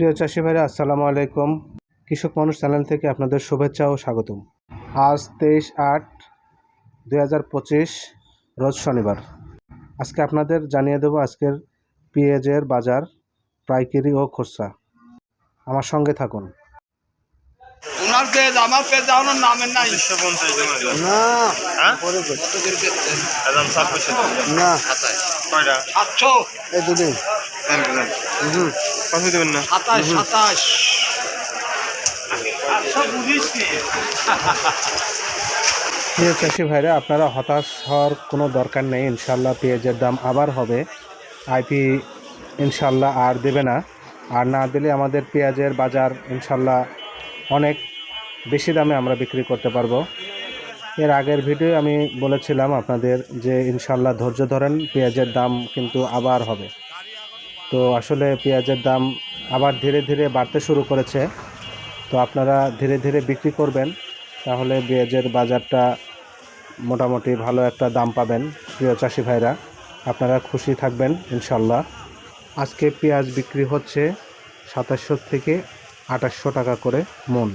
প্রিয় চাষি ভাইরা আসসালামু আলাইকুম। কৃষক মানুষ চ্যানেল থেকে আপনাদের শুভেচ্ছা ও স্বাগতম। আজ তেইশ আট দুই হাজার পঁচিশ রোজ শনিবার। আজকে আপনাদের জানিয়ে দেবো আজকের পেঁয়াজের বাজার পাইকারি ও খুচরা আমার সঙ্গে থাকুন। ওনার পেজ আমার পেজ আমার নামের নাই। না হ্যাঁ? না। সাতশো এই দুদিন কত দেবেন না। সাতাশ সাতাশ। সব বুঝিস নি। প্রিয় চাষি ভাইরা আপনারা হতাশ হওয়ার কোনো দরকার নেই। ইনশাল্লাহ পেঁয়াজের দাম আবার হবে। আইপি ইনশাল্লাহ আর দেবে না। আর না দিলে আমাদের পেঁয়াজের বাজার ইনশাল্লাহ অনেক বেশি দামে আমরা বিক্রি করতে পারব। এর আগের ভিডিও আমি বলেছিলাম আপনাদের যে ইনশাল্লাহ ধৈর্য ধরেন পেঁয়াজের দাম কিন্তু আবার হবে। তো আসলে পেঁয়াজের দাম আবার ধীরে ধীরে বাড়তে শুরু করেছে। তো আপনারা ধীরে ধীরে বিক্রি করবেন, তাহলে পেঁয়াজের বাজারটা মোটামুটি ভালো একটা দাম পাবেন, প্রিয় চাষি ভাইরা। আপনারা খুশি থাকবেন ইনশাল্লাহ আজকে পেঁয়াজ বিক্রি হচ্ছে সাতাশশো থেকে আঠাশশো টাকা করে মন।